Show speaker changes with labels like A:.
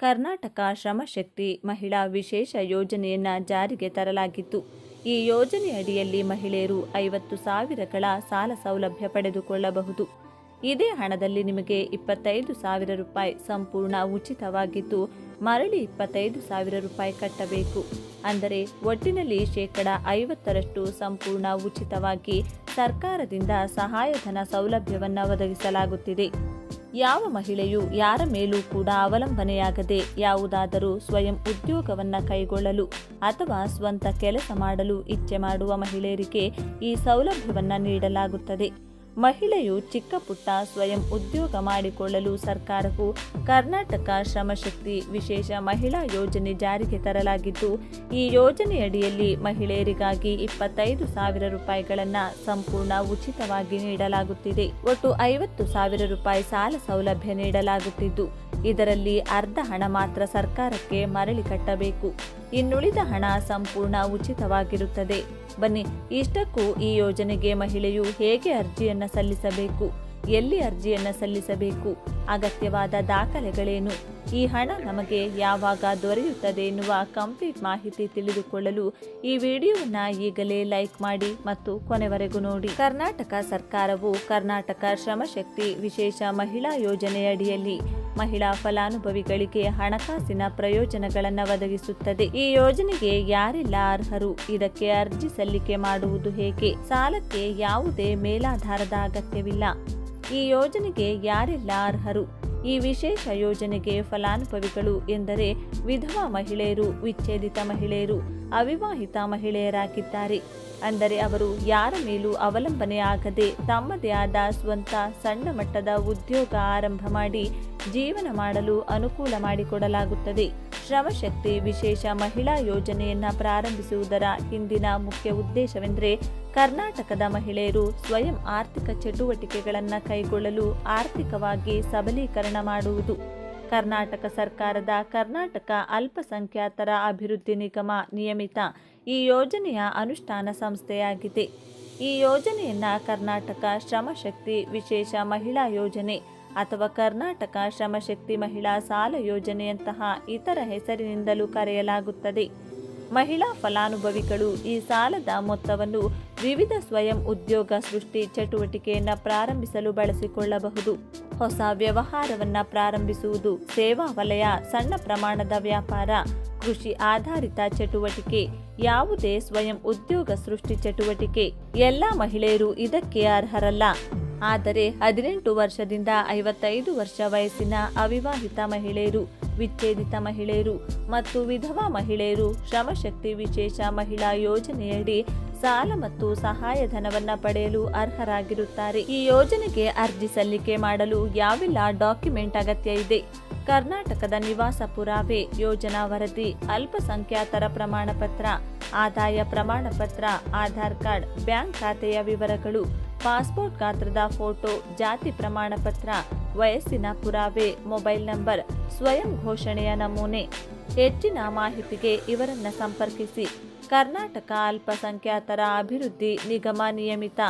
A: ಕರ್ನಾಟಕ ಶ್ರಮಶಕ್ತಿ ಮಹಿಳಾ ವಿಶೇಷ ಯೋಜನೆಯನ್ನು ಜಾರಿಗೆ ತರಲಾಗಿತ್ತು. ಈ ಯೋಜನೆಯಡಿಯಲ್ಲಿ ಮಹಿಳೆಯರು ಐವತ್ತು ಸಾವಿರಗಳ ಸಾಲ ಸೌಲಭ್ಯ ಪಡೆದುಕೊಳ್ಳಬಹುದು. ಇದೇ ಹಣದಲ್ಲಿ ನಿಮಗೆ ಇಪ್ಪತ್ತೈದು ಸಾವಿರ ರೂಪಾಯಿ ಸಂಪೂರ್ಣ ಉಚಿತವಾಗಿದ್ದು, ಮರಳಿ ಇಪ್ಪತ್ತೈದು ಸಾವಿರ ರೂಪಾಯಿ ಕಟ್ಟಬೇಕು. ಅಂದರೆ ಒಟ್ಟಿನಲ್ಲಿ ಶೇಕಡ ಐವತ್ತರಷ್ಟು ಸಂಪೂರ್ಣ ಉಚಿತವಾಗಿ ಸರ್ಕಾರದಿಂದ ಸಹಾಯಧನ ಸೌಲಭ್ಯವನ್ನು ಒದಗಿಸಲಾಗುತ್ತಿದೆ. ಯಾವ ಮಹಿಳೆಯು ಯಾರ ಮೇಲೂ ಕೂಡ ಅವಲಂಬನೆಯಾಗದೆ ಯಾವುದಾದರೂ ಸ್ವಯಂ ಉದ್ಯೋಗವನ್ನ ಕೈಗೊಳ್ಳಲು ಅಥವಾ ಸ್ವಂತ ಕೆಲಸ ಮಾಡಲು ಇಚ್ಛೆ ಮಾಡುವ ಮಹಿಳೆಯರಿಗೆ ಈ ಸೌಲಭ್ಯವನ್ನ ನೀಡಲಾಗುತ್ತದೆ. ಮಹಿಳೆಯು ಚಿಕ್ಕ ಪುಟ್ಟ ಸ್ವಯಂ ಉದ್ಯೋಗ ಮಾಡಿಕೊಳ್ಳಲು ಸರ್ಕಾರವು ಕರ್ನಾಟಕ ಶ್ರಮಶಕ್ತಿ ವಿಶೇಷ ಮಹಿಳಾ ಯೋಜನೆ ಜಾರಿಗೆ ತರಲಾಗಿದ್ದು, ಈ ಯೋಜನೆಯಡಿಯಲ್ಲಿ ಮಹಿಳೆಯರಿಗಾಗಿ ಇಪ್ಪತ್ತೈದು ಸಾವಿರ ರೂಪಾಯಿಗಳನ್ನು ಸಂಪೂರ್ಣ ಉಚಿತವಾಗಿ ನೀಡಲಾಗುತ್ತಿದೆ. ಒಟ್ಟು ಐವತ್ತು ಸಾವಿರ ರೂಪಾಯಿ ಸಾಲ ಸೌಲಭ್ಯ ನೀಡಲಾಗುತ್ತಿದ್ದು ಇದರಲ್ಲಿ ಅರ್ಧ ಹಣ ಮಾತ್ರ ಸರ್ಕಾರಕ್ಕೆ ಮರಳಿ ಕಟ್ಟಬೇಕು. ಇನ್ನುಳಿದ ಹಣ ಸಂಪೂರ್ಣ ಉಚಿತವಾಗಿರುತ್ತದೆ. ಬನ್ನಿ, ಇಷ್ಟಕ್ಕೂ ಈ ಯೋಜನೆಗೆ ಮಹಿಳೆಯು ಹೇಗೆ ಅರ್ಜಿಯನ್ನು ಸಲ್ಲಿಸಬೇಕು? ಎಲ್ಲಿ ಅರ್ಜಿಯನ್ನು ಸಲ್ಲಿಸಬೇಕು? ಅಗತ್ಯವಾದ ದಾಖಲೆಗಳೇನು? ಈ ಹಣ ನಮಗೆ ಯಾವಾಗ ದೊರೆಯುತ್ತದೆ ಎನ್ನುವ ಕಂಪ್ಲೀಟ್ ಮಾಹಿತಿ ತಿಳಿದುಕೊಳ್ಳಲು ಈ ವಿಡಿಯೋವನ್ನ ಈಗಲೇ ಲೈಕ್ ಮಾಡಿ ಮತ್ತು ಕೊನೆವರೆಗೂ ನೋಡಿ. ಕರ್ನಾಟಕ ಸರ್ಕಾರವು ಕರ್ನಾಟಕ ಶ್ರಮಶಕ್ತಿ ವಿಶೇಷ ಮಹಿಳಾ ಯೋಜನೆಯಡಿಯಲ್ಲಿ ಮಹಿಳಾ ಫಲಾನುಭವಿಗಳಿಗೆ ಹಣಕಾಸಿನ ಪ್ರಯೋಜನಗಳನ್ನು ಒದಗಿಸುತ್ತದೆ. ಈ ಯೋಜನೆಗೆ ಯಾರೆಲ್ಲ ಅರ್ಹರು? ಇದಕ್ಕೆ ಅರ್ಜಿ ಸಲ್ಲಿಕೆ ಮಾಡುವುದು ಹೇಗೆ? ಸಾಲಕ್ಕೆ ಯಾವುದೇ ಮೇಲಾಧಾರದ ಅಗತ್ಯವಿಲ್ಲ. ಈ ಯೋಜನೆಗೆ ಯಾರೆಲ್ಲ ಅರ್ಹರು? ಈ ವಿಶೇಷ ಯೋಜನೆಗೆ ಫಲಾನುಭವಿಗಳು ಎಂದರೆ ವಿಧವಾ ಮಹಿಳೆಯರು, ವಿಚ್ಛೇದಿತ ಮಹಿಳೆಯರು, ಅವಿವಾಹಿತ ಮಹಿಳೆಯರಾಗಿದ್ದಾರೆ. ಅಂದರೆ ಅವರು ಯಾರ ಮೇಲೂ ಅವಲಂಬನೆಯಾಗದೆ ತಮ್ಮದೇ ಆದ ಸ್ವಂತ ಸಣ್ಣ ಮಟ್ಟದ ಉದ್ಯೋಗ ಆರಂಭ ಮಾಡಿ ಜೀವನ ಮಾಡಲು ಅನುಕೂಲ ಮಾಡಿಕೊಡಲಾಗುತ್ತದೆ. ಶ್ರಮಶಕ್ತಿ ವಿಶೇಷ ಮಹಿಳಾ ಯೋಜನೆಯನ್ನು ಪ್ರಾರಂಭಿಸುವುದರ ಹಿಂದಿನ ಮುಖ್ಯ ಉದ್ದೇಶವೆಂದರೆ ಕರ್ನಾಟಕದ ಮಹಿಳೆಯರು ಸ್ವಯಂ ಆರ್ಥಿಕ ಚಟುವಟಿಕೆಗಳನ್ನು ಕೈಗೊಳ್ಳಲು ಆರ್ಥಿಕವಾಗಿ ಸಬಲೀಕರಣ ಮಾಡುವುದು. ಕರ್ನಾಟಕ ಸರ್ಕಾರದ ಕರ್ನಾಟಕ ಅಲ್ಪಸಂಖ್ಯಾತರ ಅಭಿವೃದ್ಧಿ ನಿಗಮ ನಿಯಮಿತ ಈ ಯೋಜನೆಯ ಅನುಷ್ಠಾನ ಸಂಸ್ಥೆಯಾಗಿದೆ. ಈ ಯೋಜನೆಯನ್ನು ಕರ್ನಾಟಕ ಶ್ರಮಶಕ್ತಿ ವಿಶೇಷ ಮಹಿಳಾ ಯೋಜನೆ ಅಥವಾ ಕರ್ನಾಟಕ ಶ್ರಮಶಕ್ತಿ ಮಹಿಳಾ ಸಾಲ ಯೋಜನೆಯಂತಹ ಇತರ ಹೆಸರಿನಿಂದಲೂ ಕರೆಯಲಾಗುತ್ತದೆ. ಮಹಿಳಾ ಫಲಾನುಭವಿಗಳು ಈ ಸಾಲದ ಮೊತ್ತವನ್ನು ವಿವಿಧ ಸ್ವಯಂ ಉದ್ಯೋಗ ಸೃಷ್ಟಿ ಚಟುವಟಿಕೆಯನ್ನು ಪ್ರಾರಂಭಿಸಲು ಬಳಸಿಕೊಳ್ಳಬಹುದು. ಹೊಸ ವ್ಯವಹಾರವನ್ನು ಪ್ರಾರಂಭಿಸುವುದು ಸೇವಾ ವಲಯ, ಸಣ್ಣ ಪ್ರಮಾಣದ ವ್ಯಾಪಾರ, ಕೃಷಿ ಆಧಾರಿತ ಚಟುವಟಿಕೆ, ಯಾವುದೇ ಸ್ವಯಂ ಉದ್ಯೋಗ ಸೃಷ್ಟಿ ಚಟುವಟಿಕೆ. ಎಲ್ಲ ಮಹಿಳೆಯರು ಇದಕ್ಕೆ ಅರ್ಹರಲ್ಲ. ಆದರೆ ಹದಿನೆಂಟು ವರ್ಷದಿಂದ ಐವತ್ತೈದು ವರ್ಷ ವಯಸ್ಸಿನ ಅವಿವಾಹಿತ ಮಹಿಳೆಯರು, ವಿಚ್ಛೇದಿತ ಮಹಿಳೆಯರು ಮತ್ತು ವಿಧವಾ ಮಹಿಳೆಯರು ಶ್ರಮಶಕ್ತಿ ವಿಶೇಷ ಮಹಿಳಾ ಯೋಜನೆಯಡಿ ಸಾಲ ಮತ್ತು ಸಹಾಯಧನವನ್ನ ಪಡೆಯಲು ಅರ್ಹರಾಗಿರುತ್ತಾರೆ. ಈ ಯೋಜನೆಗೆ ಅರ್ಜಿ ಸಲ್ಲಿಕೆ ಮಾಡಲು ಯಾವೆಲ್ಲ ಡಾಕ್ಯುಮೆಂಟ್ ಅಗತ್ಯ ಇದೆ? ಕರ್ನಾಟಕದ ನಿವಾಸ ಪುರಾವೆ ಯೋಜನಾ ವರದಿ, ಅಲ್ಪಸಂಖ್ಯಾತರ ಪ್ರಮಾಣ ಪತ್ರ ಆದಾಯ ಪ್ರಮಾಣ ಪತ್ರ ಆಧಾರ್ ಕಾರ್ಡ್, ಬ್ಯಾಂಕ್ ಖಾತೆಯ ವಿವರಗಳು ಪಾಸ್ಪೋರ್ಟ್ ಗಾತ್ರದ ಫೋಟೋ, ಜಾತಿ ಪ್ರಮಾಣ ಪತ್ರ ವಯಸ್ಸಿನ ಪುರಾವೆ, ಮೊಬೈಲ್ ನಂಬರ್, ಸ್ವಯಂ ಘೋಷಣೆಯ ನಮೂನೆ. ಹೆಚ್ಚಿನ ಮಾಹಿತಿಗೆ ಇವರನ್ನು ಸಂಪರ್ಕಿಸಿ. ಕರ್ನಾಟಕ ಅಲ್ಪಸಂಖ್ಯಾತರ ಅಭಿವೃದ್ಧಿ ನಿಗಮ ನಿಯಮಿತ.